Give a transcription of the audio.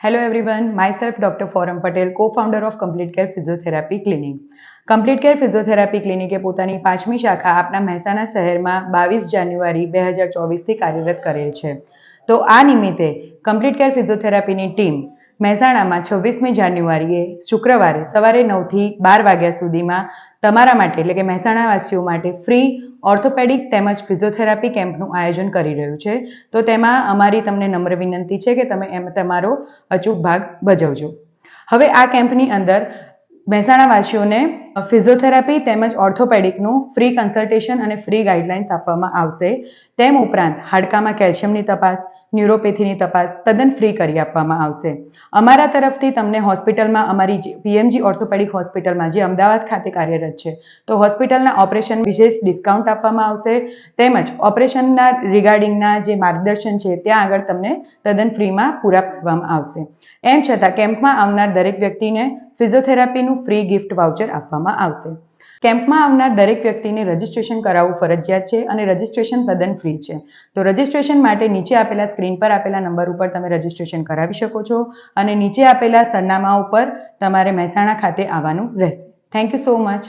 Hello everyone, myself Dr. Forum Patel, co-founder of Complete Care Physiotherapy Clinic. Complete Care Physiotherapy ક્લિનિકે પોતાની પાંચમી શાખા આપના મહેસાણા શહેરમાં બાવીસ જાન્યુઆરી બે હજાર ચોવીસથી કાર્યરત કરેલ છે તો આ નિમિત્તે કમ્પ્લીટ કેર ફિઝિયોથેરાપીની ટીમ મહેસાણામાં છવ્વીસમી જાન્યુઆરીએ શુક્રવારે સવારે નવથી બાર વાગ્યા સુધીમાં તમારા માટે એટલે કે મહેસાણાવાસીઓ માટે ફ્રી ઓર્થોપેડિક તેમજ ફિઝિયોથેરાપી કેમ્પનું આયોજન કરી રહ્યું છે. તો તેમાં અમારી તમને નમ્ર વિનંતી છે કે તમે એમ તમારો અચૂક ભાગ ભજવજો. હવે આ કેમ્પની અંદર મહેસાણાવાસીઓને ફિઝિયોથેરાપી તેમજ ઓર્થોપેડિકનું ફ્રી કન્સલ્ટેશન અને ફ્રી ગાઈડલાઇન્સ આપવામાં આવશે. તેમ ઉપરાંત હાડકામાં કેલ્શિયમની તપાસ ન્યુરોપેથીની તપાસ તદ્દન ફ્રી કરી આપવામાં આવશે. અમારા તરફથી તમને હોસ્પિટલમાં અમારી પીએમજી ઓર્થોપેડિક હોસ્પિટલમાં જે અમદાવાદ ખાતે કાર્યરત છે, તો હોસ્પિટલના ઓપરેશન વિશેષ ડિસ્કાઉન્ટ આપવામાં આવશે. તેમજ ઓપરેશનના રિગાર્ડિંગના જે માર્ગદર્શન છે, ત્યાં આગળ તમને તદ્દન ફ્રીમાં પૂરા પાડવામાં આવશે. એમ છતાં કેમ્પમાં આવનાર દરેક વ્યક્તિને ફિઝિયોથેરાપીનું ફ્રી ગિફ્ટ વાઉચર આપવામાં આવશે. કેમ્પમાં આવનાર દરેક વ્યક્તિને રજીસ્ટ્રેશન કરાવવું ફરજિયાત છે અને રજીસ્ટ્રેશન તદ્દન ફ્રી છે. તો રજીસ્ટ્રેશન માટે નીચે આપેલા સ્ક્રીન પર આપેલા નંબર ઉપર તમે રજીસ્ટ્રેશન કરાવી શકો છો અને નીચે આપેલા સરનામા ઉપર તમારે મહેસાણા ખાતે આવવાનું રહેશે. Thank you so much